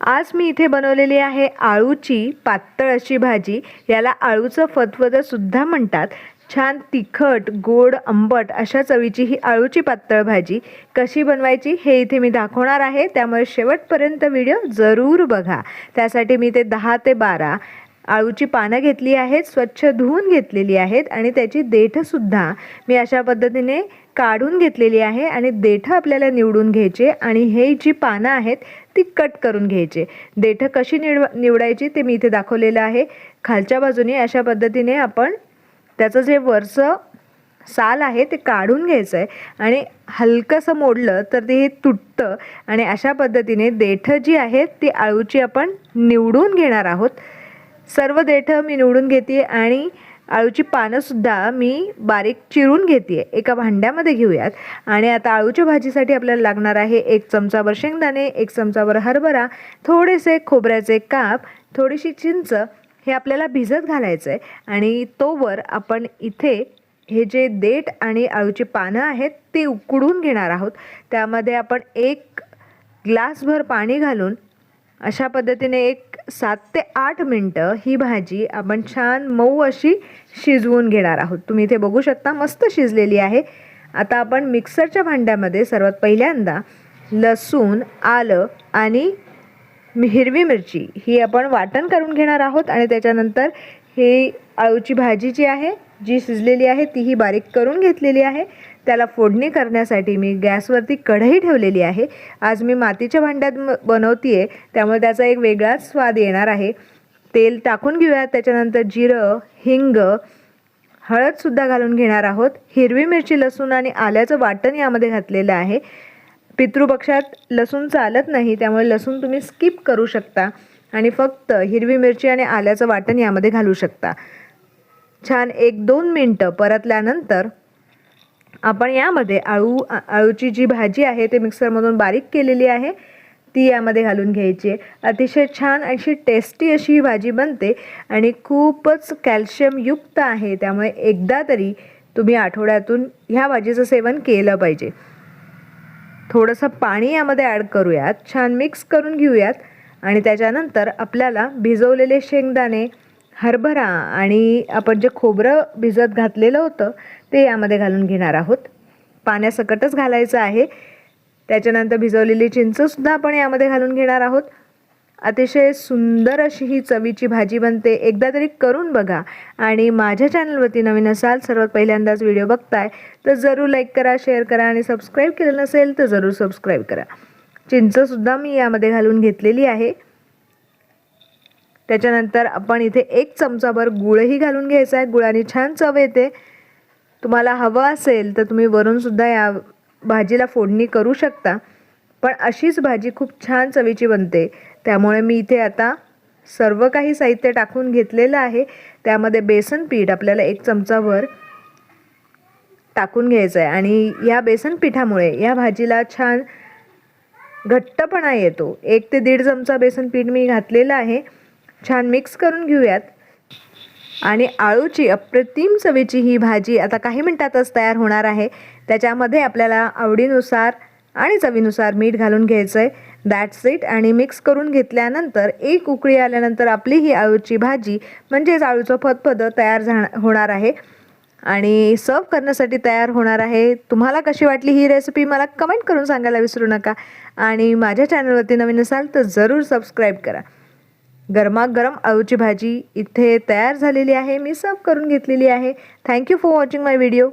आज मी इथे बनवलेली आहे आळूची पातळ अशी भाजी. याला आळूचं फतफदं सुद्धा म्हणतात. छान तिखट गोड आंबट अशा चवीची ही आळूची पातळ भाजी. कशी बनवायची हे इथे मी दाखवणार आहे. त्यामुळे शेवटपर्यंत व्हिडिओ जरूर बघा. त्यासाठी मी ते दहा ते बारा आळूची पानं घेतली आहेत स्वच्छ धुवून घेतलेली आहेत आणि त्याची देठसुद्धा मी अशा पद्धतीने काढून घेतलेली आहे आणि देठं आपल्याला निवडून घ्यायचे आणि हे जी पानं आहेत ती कट करून घ्यायचे. देठं कशी निव निवडायची ते मी इथे दाखवलेलं आहे. खालच्या बाजूने अशा पद्धतीने आपण त्याचं जे वरचं साल आहे ते काढून घ्यायचं आहे आणि हलकंसं मोडलं तर ते हे तुटतं आणि अशा पद्धतीने देठं जी आहेत ती आळूची आपण निवडून घेणार आहोत. सर्व देठं मी निवडून घेते आणि आळूची पानंसुद्धा मी बारीक चिरून घेते एका भांड्यामध्ये घेऊयात. आणि आता आळूच्या भाजीसाठी आपल्याला लागणार आहे एक चमचाभर शेंगदाणे एक चमचाभर हरभरा थोडेसे खोबऱ्याचे काप थोडीशी चिंच हे आपल्याला भिजत घालायचं आहे आणि तोवर आपण इथे हे जे देठ आणि आळूची पानं आहेत ते उकडून घेणार आहोत. त्यामध्ये आपण एक ग्लासभर पाणी घालून अशा पद्धतीने एक सात ते आठ मिनटं ही भाजी आपण छान मऊ अशी शिजवून घेणार आहोत. तुम्ही इथे बघू शकता मस्त शिजलेली आहे. आता आपण मिक्सरच्या भांड्यामध्ये सर्वात पहिल्यांदा लसूण आलं आणि हिरवी मिरची ही आपण वाटण करून घेणार आहोत आणि त्याच्यानंतर ही आळूची भाजी जी आहे जी शिजलेली आहे तीही बारीक करून घेतलेली आहे. त्याला फोडणी करण्यासाठी मी गॅसवरती कढई ठेवलेली आहे. आज मी मातीच्या भांड्यात म बनवते आहे त्यामुळे त्याचा एक वेगळाच स्वाद येणार आहे. तेल टाकून घेऊयात त्याच्यानंतर जिरं हिंग हळदसुद्धा घालून घेणार आहोत. हिरवी मिरची लसूण आणि आल्याचं वाटण यामध्ये घातलेलं आहे. पितृपक्षात लसूण चालत नाही त्यामुळे लसूण तुम्ही स्किप करू शकता आणि फक्त हिरवी मिरची आणि आल्याचं वाटण यामध्ये घालू शकता. छान एक दोन मिनटं परतल्यानंतर आपण यामध्ये आळू आळूची जी भाजी आहे ते मिक्सरमधून बारीक केलेली आहे. ती यामध्ये घालून घ्यायची आहे. अतिशय छान अशी टेस्टी अशी ही भाजी बनते आणि खूपच कॅल्शियमयुक्त आहे. त्यामुळे एकदा तरी तुम्ही आठवड्यातून ह्या भाजीचं सेवन केलं पाहिजे. थोडंसं पाणी यामध्ये ॲड करूयात. छान मिक्स करून घेऊयात आणि त्याच्यानंतर आपल्याला भिजवलेले शेंगदाणे हरभरा आणि आपण जे खोबरं भिजत घातलेलं होतं ते यामध्ये घालून घेणार आहोत. पाण्यासकटच घालायचं आहे. त्याच्यानंतर भिजवलेली चिंचसुद्धा आपण यामध्ये घालून घेणार आहोत. अतिशय सुंदर अशी ही चवीची भाजी बनते. एकदा तरी करून बघा. आणि माझ्या चॅनलवरती नवीन असाल सर्वात पहिल्यांदाच व्हिडिओ बघताय तर जरूर लाईक करा शेअर करा आणि सबस्क्राईब केलं नसेल तर जरूर सबस्क्राईब करा. चिंचसुद्धा मी यामध्ये घालून घेतलेली आहे. त्याच्यानंतर आपण इथे एक चमचाभर गुळही घालून घ्यायचा आहे. गुळाने छान चव येते. तुम्हाला हवं असेल तर तुम्ही वरूनसुद्धा या भाजीला फोडणी करू शकता. पण अशीच भाजी खूप छान चवीची बनते. त्यामुळे मी इथे आता सर्व काही साहित्य टाकून घेतलेलं आहे. त्यामध्ये बेसन पीठ आपल्याला एक चमचाभर टाकून घ्यायचं आहे आणि या बेसन पिठामुळे या भाजीला छान घट्टपणा येतो. एक ते दीड चमचा बेसन पीठ मी घातलेलं आहे. छान मिक्स करून घेऊयात. आणि आळूची अप्रतिम चवीची ही भाजी आता काही मिनटातच तयार होणार आहे. त्याच्यामध्ये आपल्याला आवडीनुसार आणि चवीनुसार मीठ घालून घ्यायचं आहे दॅट्स इट आणि मिक्स करून घेतल्यानंतर एक उकळी आल्यानंतर आपली ही आळूची भाजी म्हणजेच आळूचं फतफद तयार झा होणार आहे. आणि सर्व करण्यासाठी तयार होणार आहे. तुम्हाला कशी वाटली ही रेसिपी मला कमेंट करून सांगायला विसरू नका. आणि माझ्या चॅनलवरती नवीन असाल तर जरूर सबस्क्राईब करा. गरमागरम आळूची भाजी इथे तयार झालेली आहे. मी सर्व करून घेतलेली आहे. Thank you for watching my video